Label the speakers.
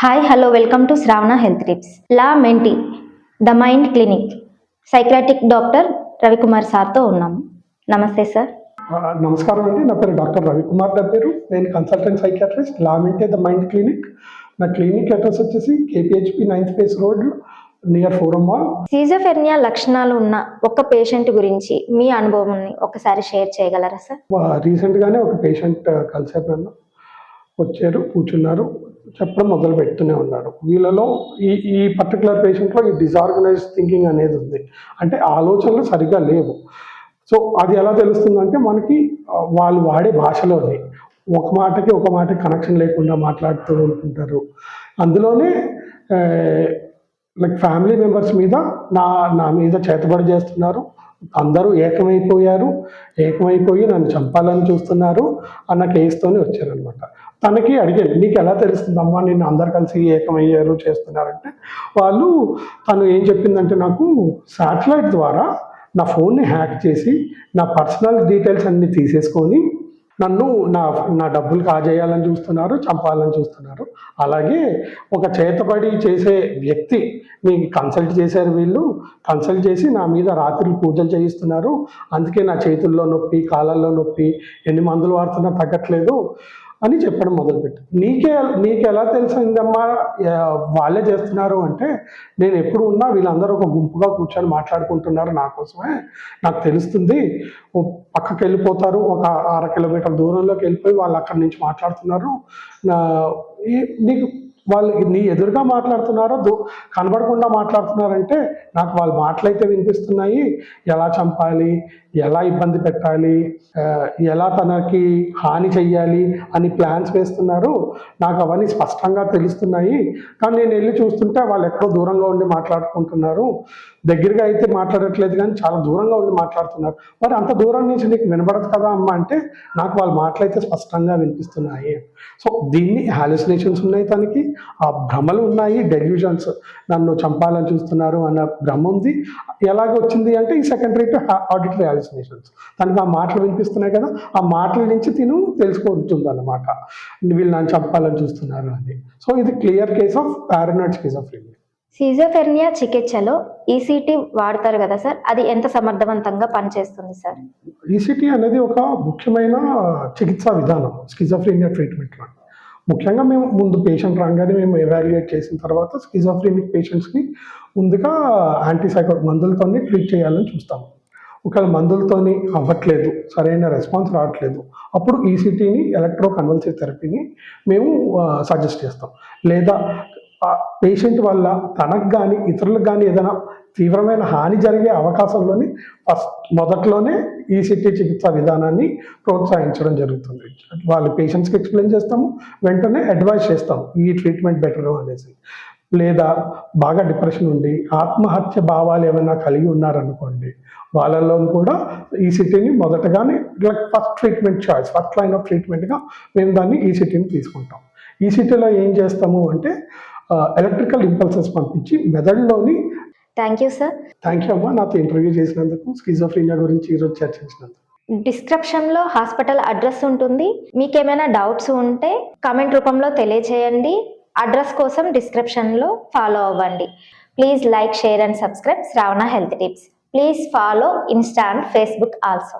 Speaker 1: Hi hello welcome to Shravana health tips law మెంటి the mind clinic psychiatric doctor Ravikumar సార్తో ఉన్నాము నమస్తే sir
Speaker 2: నమస్కారం అండి. నా పేరు డాక్టర్ రవికుమార్ నా పేరు. నేను కన్సల్టెంట్ సైకాట్రిస్ట్ లామింటే ద మైండ్ క్లినిక్ నా క్లినిక్ అడ్రస్ వచ్చేసి KPHB ninth phase road near forum mall
Speaker 1: schizophrenia లక్షణాలు ఉన్న ఒక పేషెంట్ గురించి మీ అనుభవాన్ని ఒకసారి షేర్ చేయగలరా సార్
Speaker 2: రీసెంట్గానే ఒక పేషెంట్ నన్ను వచ్చారు కూర్చున్నారు. చెప్పడం మొదలు పెడుతూనే ఉన్నారు వీళ్ళలో ఈ ఈ పర్టికులర్ పేషెంట్లో ఈ డిజార్గనైజ్ థింకింగ్ అనేది ఉంది. అంటే ఆలోచనలు సరిగ్గా లేవు. సో అది ఎలా తెలుస్తుందంటే మనకి వాళ్ళు వాడే భాషలోనే ఒక మాటకి ఒక మాటకి కనెక్షన్ లేకుండా మాట్లాడుతూ ఉంటుంటారు. అందులోనే లైక్ ఫ్యామిలీ మెంబర్స్ మీద నా నా మీద చేతబడి చేస్తున్నారు. అందరూ ఏకమైపోయారు. ఏకమైపోయి నన్ను చంపాలని చూస్తున్నారు. అన్న కేసుతోనే వచ్చారనమాట. తనకి అడిగాను నీకు ఎలా తెలుస్తుందమ్మా? నేను అందరు కలిసి ఏకమయ్యారు చేస్తున్నారంటే. వాళ్ళు తను ఏం చెప్పిందంటే నాకు శాటిలైట్ ద్వారా నా ఫోన్ని హ్యాక్ చేసి నా పర్సనల్ డీటెయిల్స్ అన్ని తీసేసుకొని నన్ను నా నా డబ్బులు కాజేయాలని చూస్తున్నారు చంపాలని చూస్తున్నారు. అలాగే ఒక చేతబడి చేసే వ్యక్తి మీ కన్సల్ట్ చేశారు వీళ్ళు కన్సల్ట్ చేసి నా మీద రాత్రి పూజలు చేయిస్తున్నారు. అందుకే నా చేతుల్లో నొప్పి కాళ్ళల్లో నొప్పి ఎన్ని మందులు వాడుతున్నా తగ్గట్లేదు. అని చెప్పడం మొదలుపెట్టు నీకే నీకు ఎలా తెలిసిందమ్మా వాళ్ళే చేస్తున్నారు అంటే నేను ఎప్పుడు ఉన్నా వీళ్ళందరూ ఒక గుంపుగా కూర్చొని మాట్లాడుకుంటున్నారు నా కోసమే. నాకు తెలుస్తుంది. పక్కకి వెళ్ళిపోతారు. ఒక అర కిలోమీటర్ దూరంలోకి వెళ్ళిపోయి వాళ్ళు అక్కడి నుంచి మాట్లాడుతున్నారు. నా ఈ- నీకు వాళ్ళు నీ ఎదురుగా మాట్లాడుతున్నారో దూ కనబడకుండా మాట్లాడుతున్నారంటే నాకు వాళ్ళ మాటలైతే వినిపిస్తున్నాయి. ఎలా చంపాలి? ఎలా ఇబ్బంది పెట్టాలి? ఎలా తనకి హాని చెయ్యాలి అని ప్లాన్స్ వేస్తున్నారు. నాకు అవన్నీ స్పష్టంగా తెలుస్తున్నాయి. కానీ నేను వెళ్ళి చూస్తుంటే వాళ్ళు ఎక్కడో దూరంగా ఉండి మాట్లాడుకుంటున్నారు. దగ్గరగా అయితే మాట్లాడట్లేదు కానీ చాలా దూరంగా ఉండి మాట్లాడుతున్నారు. మరి అంత దూరం నుంచి నీకు వినబడదు కదా అమ్మ అంటే నాకు వాళ్ళ మాటలైతే స్పష్టంగా వినిపిస్తున్నాయి. సో దీన్ని హాలుసినేషన్స్ ఉన్నాయి తనకి ఆ భ్రమలు ఉన్నాయి డెల్యూజన్స్ నన్ను చంపాలని చూస్తున్నారు అన్న భ్రమ ఉంది. ఎలాగ వచ్చింది అంటే ఈ సెకండరీ టు ఆడిటరీ హాలుసినేషన్స్ తనకు ఆ మాటలు వినిపిస్తున్నాయి కదా ఆ మాటల నుంచి తిను తెలుసుకుంటుంది అన్నమాట వీళ్ళు నన్ను చంపాలని చూస్తున్నారు అని. సో ఇది clear case of paranoid schizophrenia
Speaker 1: schizophrenia చికిత్సలో ఈసీటీ వాడతారు కదా సార్? అది ఎంత సమర్థవంతంగా పనిచేస్తుంది సార్?
Speaker 2: ఈసీటీ అనేది ఒక ముఖ్యమైన చికిత్సా విధానం స్కిజోఫ్రీనియా ట్రీట్మెంట్లో ముఖ్యంగా మేము ముందు పేషెంట్ రాగానే మేము ఎవాల్యుయేట్ చేసిన తర్వాత స్కిజోఫ్రీనిక్ పేషెంట్స్ని ముందుగా యాంటీసైకో మందులతోనే ట్రీట్ చేయాలని చూస్తాము. ఒకవేళ మందులతోని అవ్వట్లేదు సరైన రెస్పాన్స్ రావట్లేదు అప్పుడు ఈసీటీని ఎలక్ట్రో కన్వల్సివ్ థెరపీని మేము సజెస్ట్ చేస్తాం. లేదా పేషెంట్ వల్ల తనకు కానీ ఇతరులకు కానీ ఏదైనా తీవ్రమైన హాని జరిగే అవకాశంలోని ఫస్ట్ మొదట్లోనే ఈసీటీ చికిత్సా విధానాన్ని ప్రోత్సహించడం జరుగుతుంది. వాళ్ళ పేషెంట్స్కి ఎక్స్ప్లెయిన్ చేస్తాము వెంటనే అడ్వైస్ చేస్తాం ఈ ట్రీట్మెంట్ బెటర్ అనేసి. లేదా బాగా డిప్రెషన్ ఉండి ఆత్మహత్య భావాలు ఏమైనా కలిగి ఉన్నారనుకోండి వాళ్ళలో కూడా ఈసీటీని మొదటగానే like first treatment choice first line of ట్రీట్మెంట్గా మేము దాన్ని ఈసీటీని తీసుకుంటాం. ఈసీటీలో ఏం చేస్తాము అంటే ఎలక్ట్రికల్ ఇంపల్సెస్ పంపించి మెదడులోని
Speaker 1: thank you sir
Speaker 2: thank you అమ్మా. నాతో ఇంటర్వ్యూ చేసినందుకు స్కిజోఫ్రీనియా గురించి ఈరోజు చర్చించినందుకు.
Speaker 1: డిస్క్రిప్షన్లో హాస్పిటల్ అడ్రస్ ఉంటుంది. మీకు ఏమైనా డౌట్స్ ఉంటే కామెంట్ రూపంలో తెలియచేయండి. అడ్రస్ కోసం డిస్క్రిప్షన్లో ఫాలో అవ్వండి. Please like share and subscribe Shravana health tips please follow insta and Facebook also